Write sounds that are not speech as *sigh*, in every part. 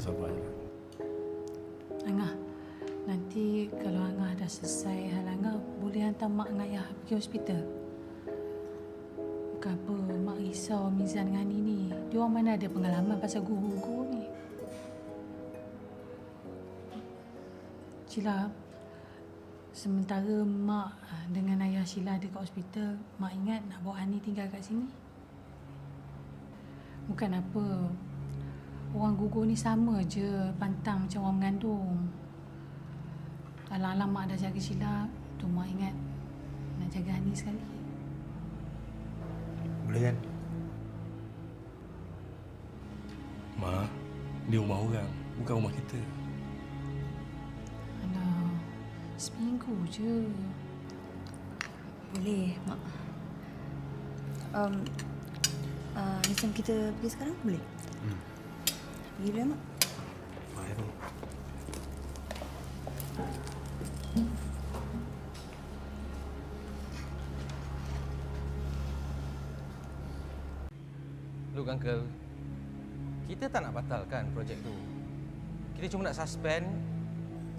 sabar je. Angah, nanti kalau Angah dah selesai hal Angah, boleh hantar mak dengan ayah pergi hospital. Bukan apa, mak risau Mizan dengan Ani ni. Dia orang mana ada pengalaman pasal guru-guru ni. Cila, sementara mak dengan ayah Sheila ada kat hospital, mak ingat nak bawa Ani tinggal kat sini. Bukan apa, Orang gugur ni sama je pantang macam orang mengandung. Alang-alang mak dah jaga Sheila, tu mak ingat nak jaga Ani sekali. Boleh kan? Ma, ni rumah orang, bukan rumah kita. Alah, seminggu je. Boleh, Mak. Um, uh, macam kita pergi sekarang, boleh? Hmm. Baik tu. Look uncle, kita tak nak batalkan projek tu. Kita cuma nak suspend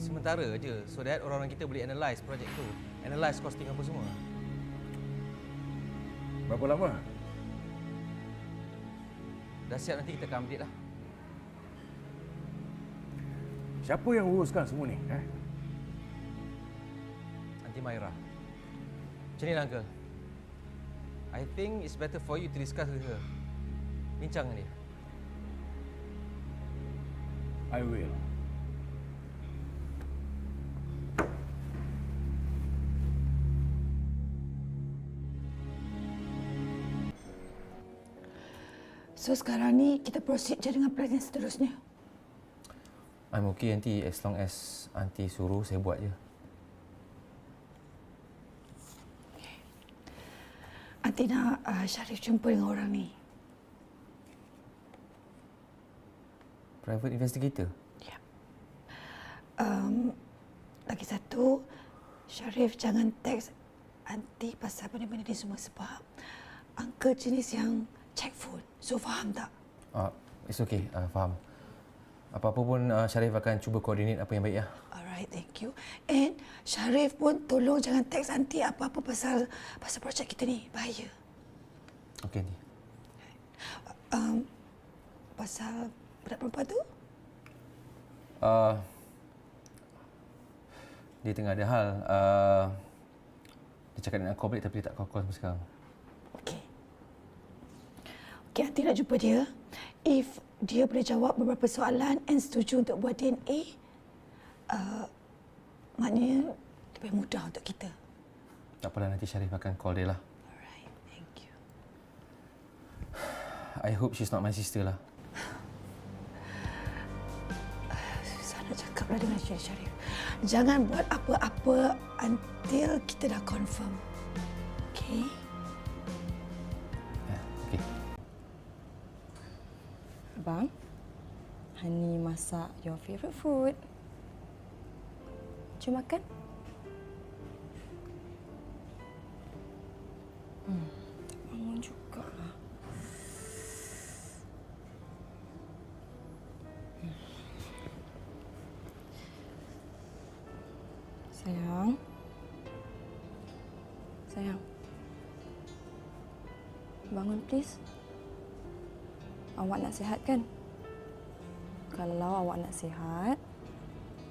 sementara je so that orang-orang kita boleh analyse projek tu. Analyse costing apa semua. Berapa lama? Dah siap nanti kita akan update lah. Siapa yang uruskan semua ni? Eh? Nanti Maira. Macam ni lah uncle. I think it's better for you to discuss with her. Bincang dengan dia. I will. So sekarang ni kita proceed je dengan plan yang seterusnya. I'm okay aunty as long as aunty suruh saya buat je. Nanti nak uh, Syarif jumpa dengan orang ni. Private investigator. Ya. Um, lagi satu, Syarif jangan teks Aunty pasal benda-benda ni semua sebab Uncle jenis yang check phone. So faham tak? Ah, it's okay. Uh, faham. Apa-apa pun uh, Syarif akan cuba koordinat apa yang baik ya. Alright, thank you. And Syarif pun tolong jangan teks Aunty apa-apa pasal pasal projek kita ni. Bahaya. Okay aunty. Um, pasal budak perempuan tu? Uh, dia tengah ada hal. Uh, dia cakap nak call balik tapi dia tak call-call sekarang. Okey. Okey, Aunty nak jumpa dia. If dia boleh jawab beberapa soalan and setuju untuk buat DNA, uh, maknanya lebih mudah untuk kita. Tak apalah nanti Syarif akan call dia lah. Alright, thank you. *sighs* I hope she's not my sister lah. *sighs* Susah nak cakap lah dengan Syarif Syarif. Jangan buat apa-apa until kita dah confirm. Okey? Abang, Hani masak your favourite food. Jom makan. Hmm, bangun juga lah. Sayang. Sayang. Bangun please. Awak nak sihat kan? Kalau awak nak sihat,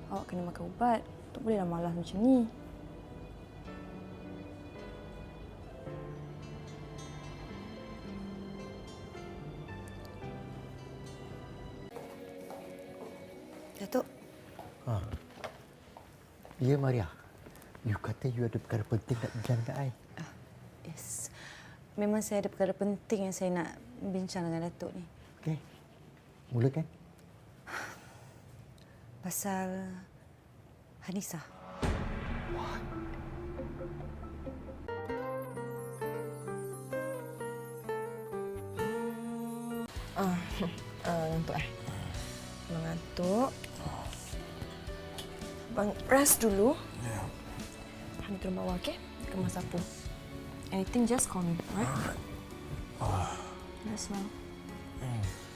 awak kena makan ubat. Tak bolehlah malas macam ni. Datuk, Ha. Ya Maria. You kata you ada perkara penting nak bincang dengan I. Yes. Memang saya ada perkara penting yang saya nak bincang dengan Datuk ni. Okey. Mulakan. *sighs* Pasal Hanisa. Ah, *laughs* uh, ngantuk eh. Kalau ngantuk, Bang rest dulu. Ya. Hani turun bawah, okey? Kemas sapu. Anything, just call me, alright? Alright. Rest well. Hmm.